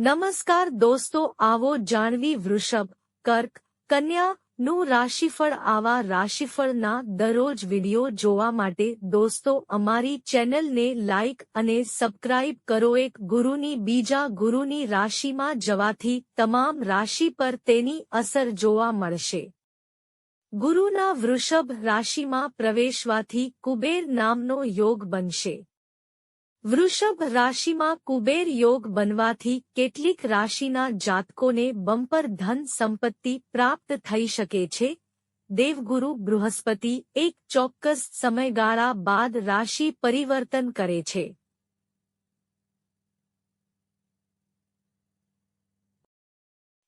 નમસ્કાર દોસ્તો, આવો જાણવી વૃષભ, કર્ક, કન્યા નું રાશિફળ આવા રાશિફળના દરરોજ વિડિયો જોવા માટે દોસ્તો, અમારી ચેનલને લાઇક અને સબસ્ક્રાઇબ કરો. એક ગુરુની, બીજા ગુરુની રાશિમાં જવાથી તમામ રાશિ પર તેની અસર જોવા મળશે. ગુરુના વૃષભ રાશિમાં પ્રવેશવાથી કુબેર નામનો યોગ બનશે. વૃષભ રાશિમાં કુબેર યોગ બનવાથી કેટલીક રાશિના જાતકોને બમ્પર ધન સંપત્તિ પ્રાપ્ત થઈ શકે છે. દેવગુરુ બૃહસ્પતિ એક ચોક્કસ સમયગાળા બાદ રાશિ પરિવર્તન કરે છે.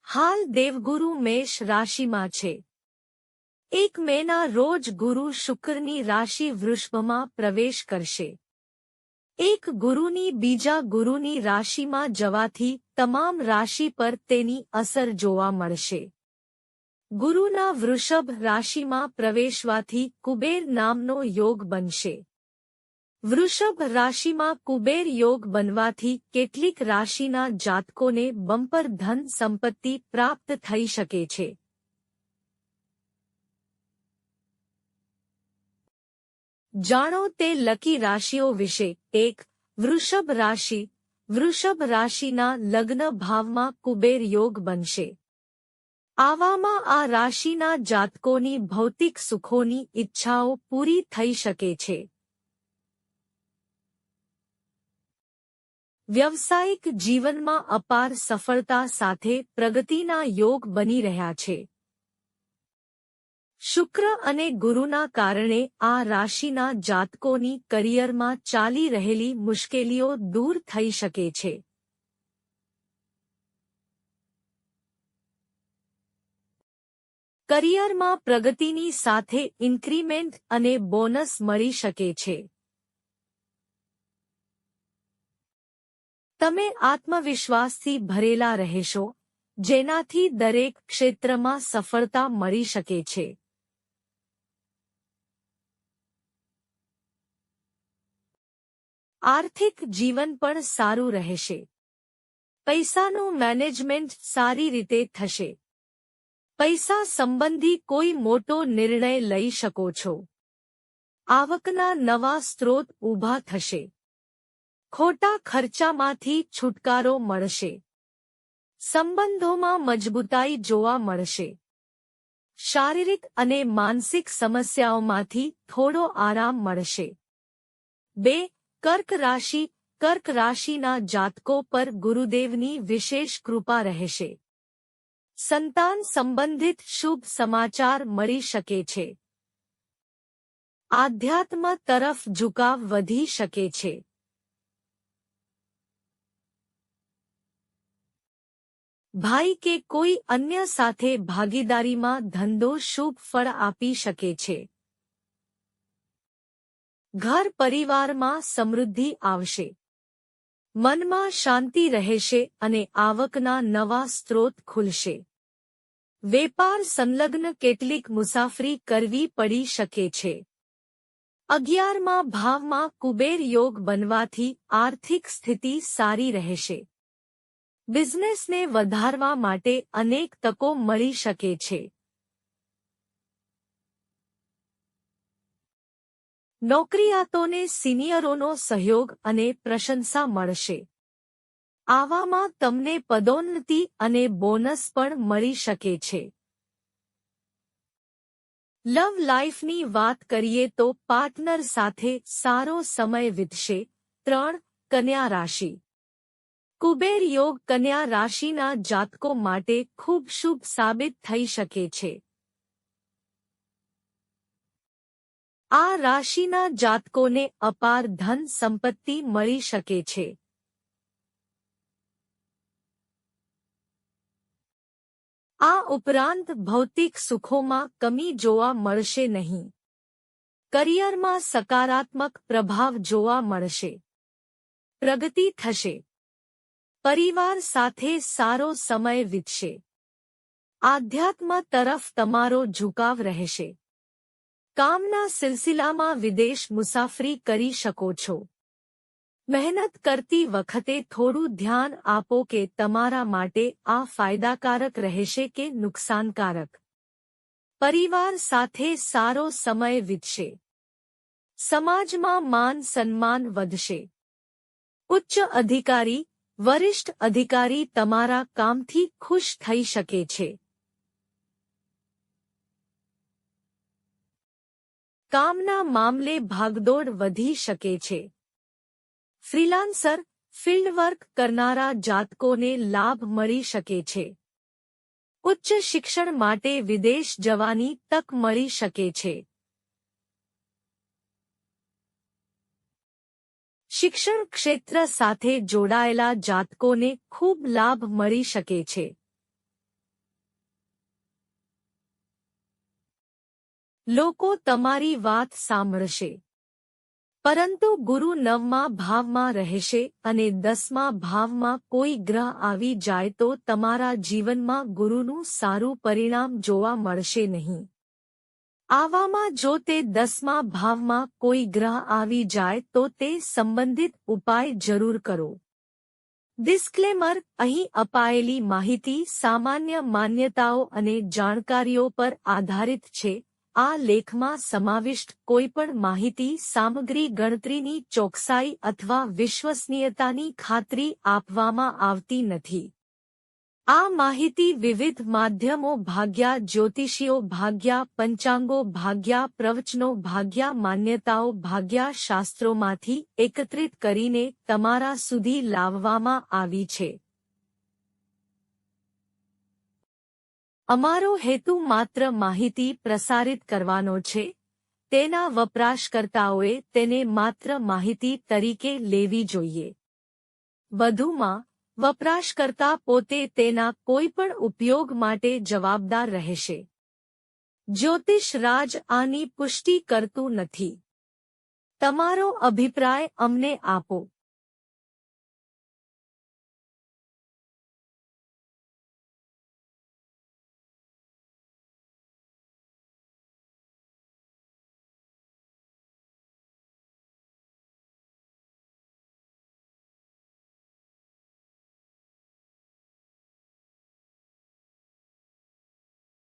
હાલ દેવગુરુ મેષ રાશિમાં છે. એક મેના રોજ ગુરુ શુક્રની રાશિ વૃષભમાં પ્રવેશ કરશે. એક ગુરુની બીજા ગુરુની રાશિમાં જવાથી તમામ રાશિ પર તેની અસર જોવા મળશે. ગુરુના વૃષભ રાશિમાં પ્રવેશવાથી કુબેર નામનો યોગ બનશે. વૃષભ રાશિમાં કુબેર યોગ બનવાથી કેટલીક રાશિના જાતકોને બમ્પર ધન સંપત્તિ પ્રાપ્ત થઈ શકે છે. જાણો તે લકી રાશિઓ વિશે. એક, વૃષભ રાશિ. વૃષભ રાશિના લગ્ન ભાવમાં કુબેર યોગ બનશે. આવામાં આ રાશિના જાતકોની ભૌતિક સુખોની ઈચ્છાઓ પૂરી થઈ શકે છે. વ્યવસાયિક જીવનમાં અપાર સફળતા સાથે પ્રગતિના યોગ બની રહ્યા છે. શુક્ર અને ગુરુના કારણે આ રાશિના જાતકોની કરિયરમાં ચાલી રહેલી મુશ્કેલીઓ દૂર થઈ શકે છે. કરિયરમાં પ્રગતિની સાથે ઇન્ક્રીમેન્ટ અને બોનસ મળી શકે છે. તમે આત્મવિશ્વાસથી ભરેલા રહેશો, જેનાથી દરેક ક્ષેત્રમાં સફળતા મળી શકે છે. આર્થિક જીવન પણ સારું રહેશે. પૈસાનું મેનેજમેન્ટ સારી રીતે થશે. પૈસા સંબંધી કોઈ મોટો નિર્ણય લઈ શકો છો. આવકના નવા સ્ત્રોત ઊભા થશે. ખોટા ખર્ચામાંથી છુટકારો મળશે. સંબંધોમાં મજબૂતાઈ જોવા મળશે. શારીરિક અને માનસિક સમસ્યાઓમાંથી થોડો આરામ મળશે. બે કર્ક રાશિ કર્ક રાશિના જાતકો પર ગુરુદેવની વિશેષ કૃપા રહેશે સંતાન સંબંધિત શુભ સમાચાર મળી શકે છે આધ્યાત્મ તરફ ઝુકાવ વધી શકે છે ભાઈ કે કોઈ અન્ય સાથે ભાગીદારીમાં ધંધો શુભ ફળ આપી શકે છે ઘર પરિવારમાં સમૃદ્ધિ આવશે. મનમાં શાંતિ રહેશે અને આવકના નવા સ્ત્રોત ખુલશે. વેપાર સંલગ્ન કેટલીક મુસાફરી કરવી પડી શકે છે. અગિયારમાં ભાવમાં કુબેર યોગ બનવાથી આર્થિક સ્થિતિ સારી રહેશે. બિઝનેસને વધારવા માટે અનેક તકો મળી શકે છે. નોકરીયાતોને સિનિયરોનો સહયોગ અને પ્રશંસા મળશે. આવામાં તમને પદોન્નતિ અને બોનસ પણ મળી શકે છે. લવ લાઈફની વાત કરીએ તો પાર્ટનર સાથે સારો સમય વીતશે. ત્રણ, કન્યા રાશિ. કુબેર યોગ કન્યા રાશિના જાતકો માટે ખૂબ શુભ સાબિત થઈ શકે છે. આ રાશિના જાતકોને અપાર ધન સંપત્તિ મળી શકે છે. આ ઉપરાંત ભૌતિક સુખોમાં કમી જોવા મળશે નહીં. કરિયરમાં સકારાત્મક પ્રભાવ જોવા મળશે. પ્રગતિ થશે. પરિવાર સાથે સારો સમય વીતશે. આધ્યાત્મ તરફ તમારો ઝુકાવ રહેશે. કામના સિલસિલામાં વિદેશ મુસાફરી કરી શકો છો. મહેનત કરતી વખતે થોડું ધ્યાન આપો કે તમારા માટે આ ફાયદાકારક રહેશે કે નુકસાનકારક. પરિવાર સાથે સારો સમય વીતશે. સમાજમાં માન સન્માન વધશે. ઉચ્ચ અધિકારી, વરિષ્ઠ અધિકારી તમારા કામથી ખુશ થઈ શકે છે. કામના મામલે ભાગદોડ વધી શકે છે. ફ્રીલાન્સર, ફિલ્ડવર્ક કરનારા જાતકોને લાભ મળી શકે છે. ઉચ્ચ શિક્ષણ માટે વિદેશ જવાની તક મળી શકે છે. શિક્ષણ ક્ષેત્ર સાથે જોડાયેલા જાતકોને ખૂબ લાભ મળી શકે છે. લોકો તમારી વાત સાંભળશે. પરંતુ ગુરુ નવમા ભાવમાં રહેશે અને દસમા ભાવમાં કોઈ ગ્રહ આવી જાય તો તમારા જીવનમાં ગુરુનું સારું પરિણામ જોવા મળશે નહીં. આવામાં જો તે દસમા ભાવમાં કોઈ ગ્રહ આવી જાય તો તે સંબંધિત ઉપાય જરૂર કરો. ડિસ્ક્લેમર, અહીં અપાયેલી માહિતી સામાન્ય માન્યતાઓ અને જાણકારીઓ પર આધારિત છે. આ લેખમાં સમાવિષ્ટ કોઈપણ માહિતી, સામગ્રી, ગણતરીની ચોકસાઈ અથવા વિશ્વસનીયતાની ખાતરી આપવામાં આવતી નથી. આ માહિતી વિવિધ માધ્યમો ભાગ્યા જ્યોતિષીઓ ભાગ્યા પંચાંગો ભાગ્યા પ્રવચનો ભાગ્યા માન્યતાઓ ભાગ્યા શાસ્ત્રોમાંથી એકત્રિત કરીને તમારા સુધી લાવવામાં આવી છે. અમારો હેતુ માત્ર માહિતી પ્રસારિત કરવાનો છે. તેના વપરાશકર્તાઓએ તેને માત્ર માહિતી તરીકે લેવી જોઈએ. વધુમાં, વપરાશકર્તા પોતે તેના કોઈપણ ઉપયોગ માટે જવાબદાર રહેશે. જ્યોતિષ રાજ આની પુષ્ટિ કરતું નથી. તમારો અભિપ્રાય અમને આપો.